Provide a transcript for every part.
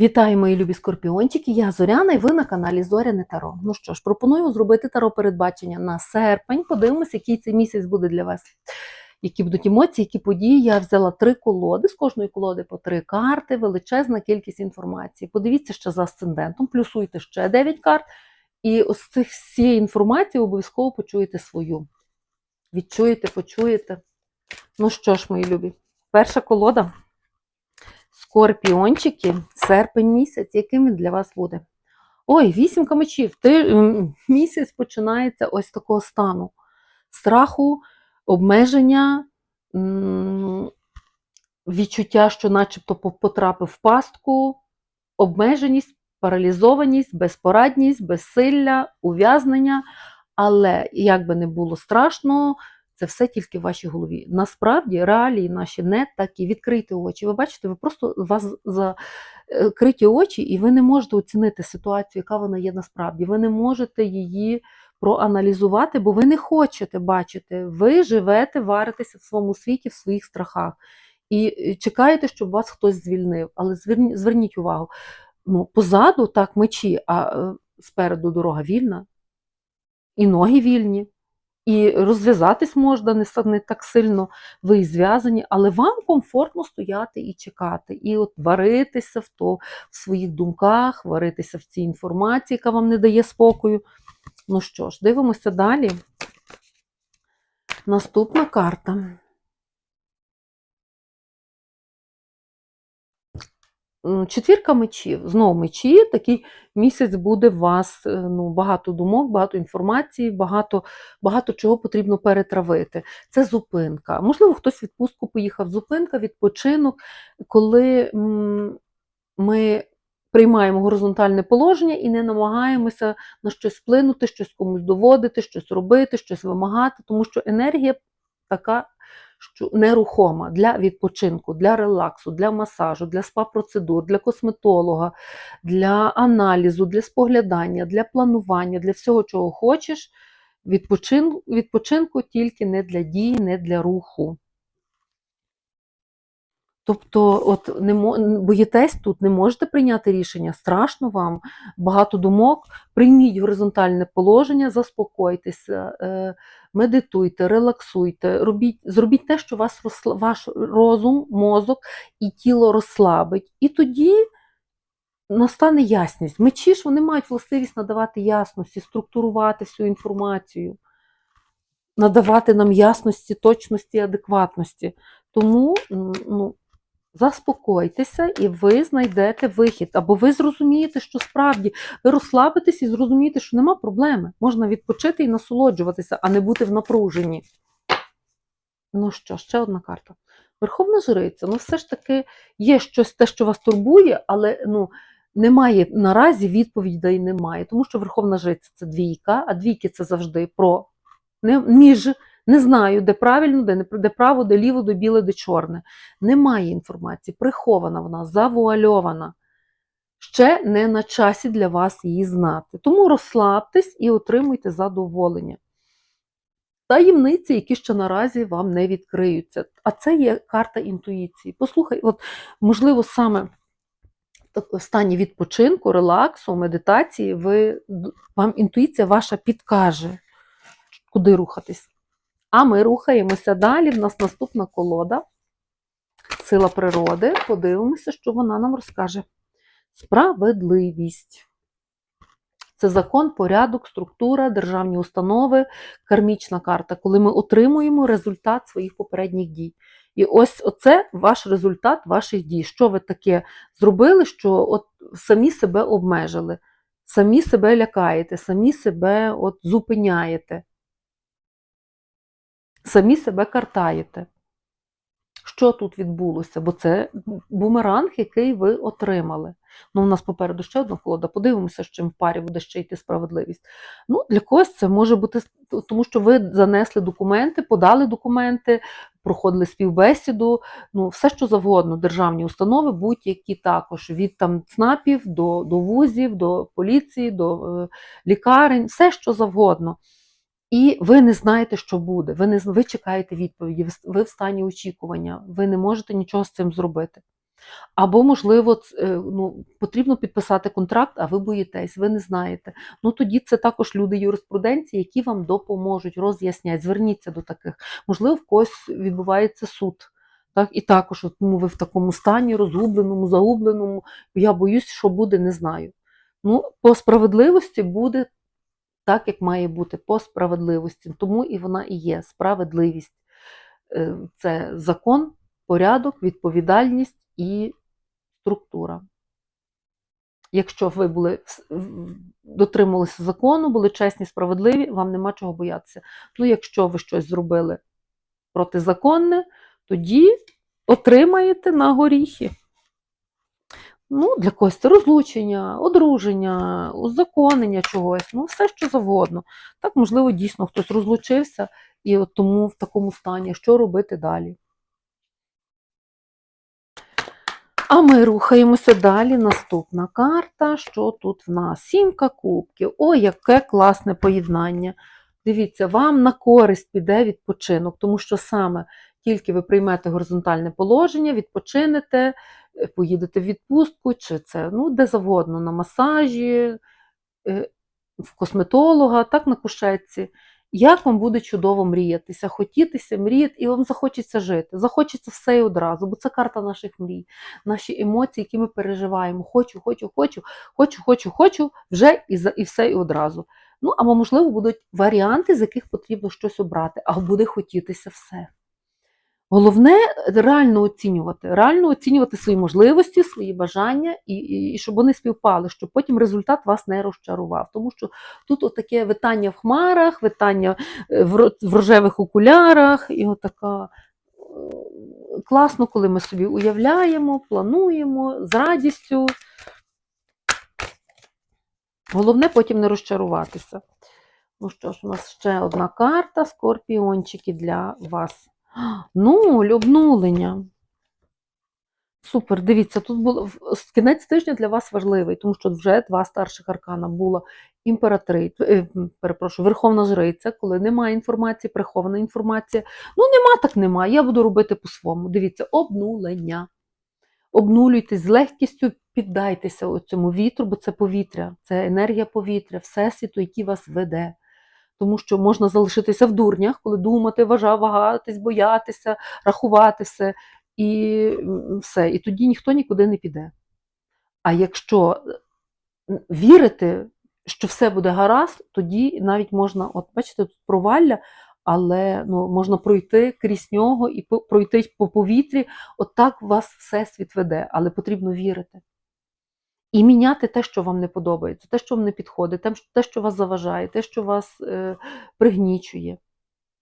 Вітаю, мої любі скорпіончики! Я Зоряна і ви на каналі Зоряне Таро. Ну що ж, пропоную зробити таро передбачення на серпень. Подивимось, який цей місяць буде для вас. Які будуть емоції, які події. Я взяла три колоди, з кожної колоди по три карти, величезна кількість інформації. Подивіться ще за асцендентом, плюсуйте ще 9 карт. І з цих всієї інформації обов'язково почуєте свою. Відчуєте, почуєте. Ну що ж, мої любі, перша колода. Скорпіончики, серпень місяць, яким він для вас буде? Ой, вісімка мечів. Ти, місяць починається ось такого стану: страху, обмеження, відчуття, що начебто потрапив в пастку, обмеженість, паралізованість, безпорадність, безсилля, ув'язнення. Але як би не було страшно, це все тільки в вашій голові. Насправді реалії наші не такі. Відкрийте очі. Ви бачите, ви просто у вас закриті очі, і ви не можете оцінити ситуацію, яка вона є насправді. Ви не можете її проаналізувати, бо ви не хочете бачити. Ви живете, варитеся в своєму світі, в своїх страхах. І чекаєте, щоб вас хтось звільнив. Але зверніть, зверніть увагу, ну, позаду так мечі, а е, спереду дорога вільна, і ноги вільні. І розв'язатись можна не, так сильно ви зв'язані, але вам комфортно стояти і чекати, і от варитися в то в своїх думках, варитися в цій інформації, яка вам не дає спокою. Ну що ж, дивимося далі. Наступна карта. Четвірка мечів. Знову мечі. Такий місяць буде у вас е, ну, багато думок, багато інформації, багато, багато чого потрібно перетравити. Це зупинка. Можливо, хтось в відпустку поїхав. Зупинка, відпочинок, коли ми приймаємо горизонтальне положення і не намагаємося на щось вплинути, щось комусь доводити, щось робити, щось вимагати, тому що енергія така нерухома для відпочинку, для релаксу, для масажу, для спа-процедур, для косметолога, для аналізу, для споглядання, для планування, для всього, чого хочеш. Відпочинку, відпочинку тільки не для дії, не для руху. Тобто, от не боїтесь тут, не можете прийняти рішення, страшно вам, багато думок. Прийміть горизонтальне положення, заспокойтеся, е, медитуйте, релаксуйте, робіть, зробіть те, що вас ваш розум, мозок і тіло розслабить. І тоді настане ясність. Мечі ж вони мають властивість надавати ясності, структурувати всю інформацію, надавати нам ясності, точності, адекватності. Тому ну, заспокойтеся і ви знайдете вихід. Або ви зрозумієте, що справді ви розслабитесь і зрозумієте, що нема проблеми. Можна відпочити і насолоджуватися, а не бути в напруженні. Ну що, ще одна карта. Верховна жриця, ну все ж таки є щось те, що вас турбує, але ну, немає наразі відповідей немає. Тому що Верховна жриця це двійка, а двійки це завжди про між. Не знаю, де правильно, де, де право, де ліво, де біле, де чорне. Немає інформації, прихована вона, завуальована. Ще не на часі для вас її знати. Тому розслабтесь і отримуйте задоволення. Таємниці, які ще наразі вам не відкриються. А це є карта інтуїції. Послухай, от, можливо, саме в стані відпочинку, релаксу, медитації, ви, вам інтуїція ваша підкаже, куди рухатись. А ми рухаємося далі. В нас наступна колода. Сила природи. Подивимося, що вона нам розкаже. Справедливість. Це закон, порядок, структура, державні установи, кармічна карта, коли ми отримуємо результат своїх попередніх дій. І ось оце ваш результат ваших дій. Що ви таке зробили, що от самі себе обмежили, самі себе лякаєте, самі себе от зупиняєте самі себе картаєте. Що тут відбулося? Бо це бумеранг, який ви отримали. Ну, у нас попереду ще одна колода. Подивимося, з чим в парі буде ще йти справедливість. Ну, Для когось це може бути, тому що ви занесли документи, подали документи, проходили співбесіду, ну, все що завгодно, державні установи, будь-які також, від там ЦНАПів до, до вузів, до поліції, до е, лікарень, все що завгодно. І ви не знаєте, що буде. Ви не ви чекаєте відповіді, ви в стані очікування, ви не можете нічого з цим зробити. Або, можливо, е, ну, потрібно підписати контракт, а ви боїтесь, ви не знаєте. Ну тоді це також люди юриспруденції, які вам допоможуть, роз'яснять. Зверніться до таких. Можливо, в когось відбувається суд. Так, і також, от, ну, ви в такому стані, розгубленому, загубленому. Я боюсь, що буде, не знаю. Ну, по справедливості буде так, як має бути, по справедливості. Тому і вона і є справедливість. Е, Це закон, порядок, відповідальність і структура. Якщо ви були дотримувалися закону, були чесні, справедливі, вам нема чого боятися. Ну, якщо ви щось зробили протизаконне, тоді отримаєте на горіхи. Ну, для когось це розлучення, одруження, узаконення чогось, ну, все що завгодно. Так, можливо, дійсно хтось розлучився і от тому в такому стані, що робити далі. А ми рухаємося далі. Наступна карта. Що тут в нас? Сімка кубків. Ой, яке класне поєднання. Дивіться, вам на користь піде відпочинок, тому що саме тільки ви приймете горизонтальне положення, відпочинете, поїдете в відпустку, чи це ну, де завгодно, на масажі, е, в косметолога, так на кушетці. Як вам буде чудово мріятися, хотітися, мріяти, і вам захочеться жити. Захочеться все і одразу, бо це карта наших мрій, наші емоції, які ми переживаємо. Хочу, хочу, хочу, хочу, хочу, хочу, вже і, і все і одразу. Ну, або, можливо, будуть варіанти, з яких потрібно щось обрати, а буде хотітися все. Головне реально оцінювати, реально оцінювати свої можливості, свої бажання, і, і, і щоб вони співпали, щоб потім результат вас не розчарував. Тому що тут отаке витання в хмарах, витання е, в в рожевих окулярах, і отака е, класно, коли ми собі уявляємо, плануємо з радістю. Головне потім не розчаруватися. Ну що ж, у нас ще одна карта, скорпіончики для вас. Нуль, обнулення. Супер, дивіться, тут було кінець тижня для вас важливий, тому що вже два старших аркана була імператриця, е, перепрошую, верховна жриця, коли немає інформації, прихована інформація. Ну, нема, так нема. Я буду робити по-своєму. Дивіться, обнулення. Обнулюйтесь з легкістю, піддайтеся цьому вітру, бо це повітря, це енергія повітря, всесвіту, який вас веде. Тому що можна залишитися в дурнях, коли думати, важа, вагатись, боятися, рахувати все, і все. І тоді ніхто нікуди не піде. А якщо вірити, що все буде гаразд, тоді навіть можна, от бачите, тут провалля, але ну, можна пройти крізь нього і пройти по повітрі. От так вас всесвіт веде, але потрібно вірити. І міняти те, що вам не подобається, те, що вам не підходить, те, що вас заважає, те, що вас е, пригнічує.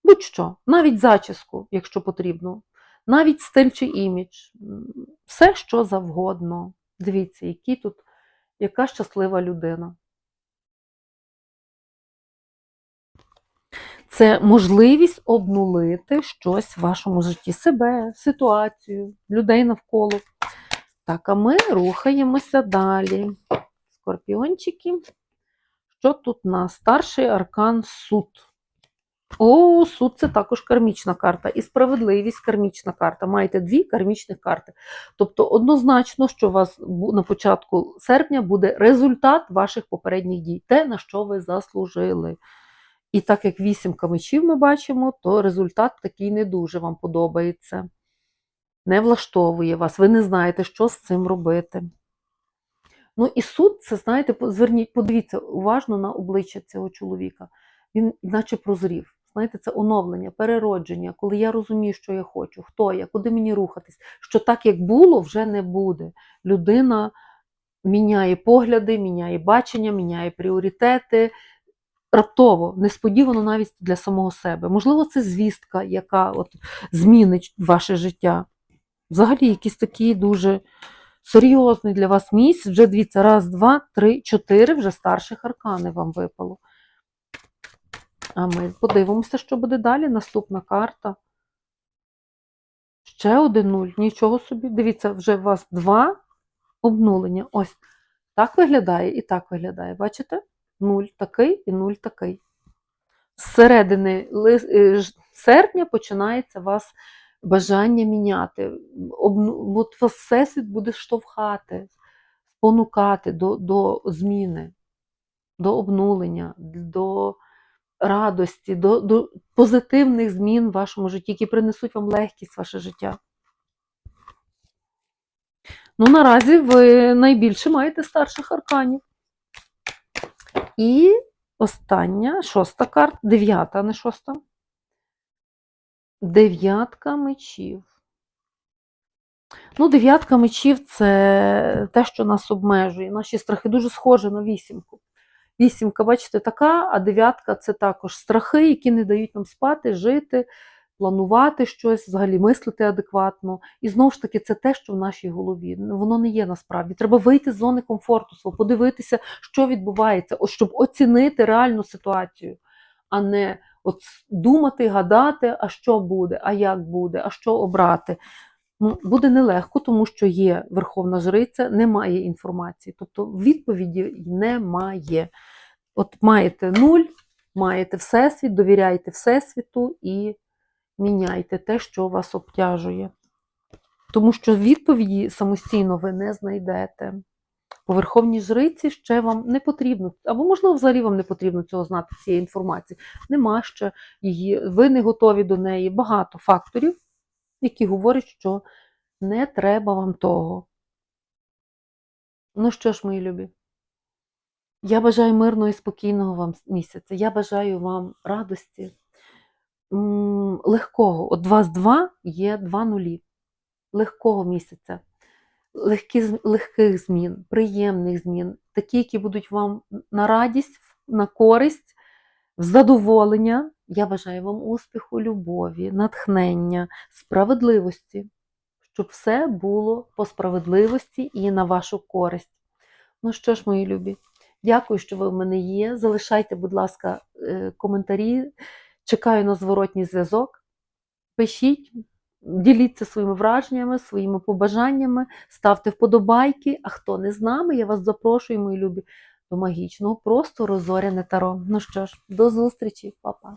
Будь-що, навіть зачіску, якщо потрібно, навіть стиль чи імідж, все, що завгодно. Дивіться, який тут, яка щаслива людина. Це можливість обнулити щось в вашому житті, себе, ситуацію, людей навколо. Так, а ми рухаємося далі. Скорпіончики. Що тут у нас? Старший аркан суд. О, суд це також кармічна карта. І справедливість кармічна карта. Маєте дві кармічних карти. Тобто, однозначно, що у вас на початку серпня буде результат ваших попередніх дій, те, на що ви заслужили. І так як вісімка мечів ми бачимо, то результат такий не дуже вам подобається. Не влаштовує вас, ви не знаєте, що з цим робити. Ну і суд, це знаєте, зверніть, подивіться уважно на обличчя цього чоловіка. Він наче прозрів. Знаєте, це оновлення, переродження, коли я розумію, що я хочу, хто я, куди мені рухатись, що так, як було, вже не буде. Людина міняє погляди, міняє бачення, міняє пріоритети. Раптово, несподівано навіть для самого себе. Можливо, це звістка, яка от змінить ваше життя. Взагалі, якийсь такий дуже серйозний для вас місяць. Вже дивіться, раз, два, три, чотири вже старших аркани вам випало. А ми подивимося, що буде далі. Наступна карта. Ще один нуль. Нічого собі. Дивіться, вже у вас два обнулення. Ось так виглядає і так виглядає. Бачите? Нуль такий і нуль такий. З середини е, серпня починається у вас бажання міняти. От вас всесвіт буде штовхати, спонукати до, до зміни, до обнулення, до радості, до, до позитивних змін в вашому житті, які принесуть вам легкість в ваше життя. Ну, наразі ви найбільше маєте старших арканів. І остання, шоста карта, дев'ята, а не шоста. Дев'ятка мечів. Ну, дев'ятка мечів це те, що нас обмежує. Наші страхи дуже схожі на вісімку. Вісімка, бачите, така, а дев'ятка це також страхи, які не дають нам спати, жити, планувати щось, взагалі мислити адекватно. І знову ж таки, це те, що в нашій голові. Воно не є насправді. Треба вийти з зони комфорту свого, подивитися, що відбувається, щоб оцінити реальну ситуацію, а не от думати, гадати, а що буде, а як буде, а що обрати. Ну, буде нелегко, тому що є Верховна Жриця, немає інформації. Тобто відповіді немає. От маєте нуль, маєте Всесвіт, довіряйте Всесвіту і міняйте те, що вас обтяжує. Тому що відповіді самостійно ви не знайдете. По Верховній Жриці ще вам не потрібно, або, можливо, взагалі вам не потрібно цього знати, цієї інформації. Нема ще її, ви не готові до неї. Багато факторів, які говорять, що не треба вам того. Ну що ж, мої любі, я бажаю мирного і спокійного вам місяця. Я бажаю вам радості, легкого. От вас два є два нулі. Легкого місяця, легкі, легких змін, приємних змін, такі, які будуть вам на радість, на користь, в задоволення. Я бажаю вам успіху, любові, натхнення, справедливості, щоб все було по справедливості і на вашу користь. Ну що ж, мої любі, дякую, що ви в мене є. Залишайте, будь ласка, е, коментарі. Чекаю на зворотній зв'язок. Пишіть, діліться своїми враженнями, своїми побажаннями, ставте вподобайки. А хто не з нами, я вас запрошую, мої любі, до магічного простору Зоряне Таро. Ну що ж, до зустрічі, Па-па.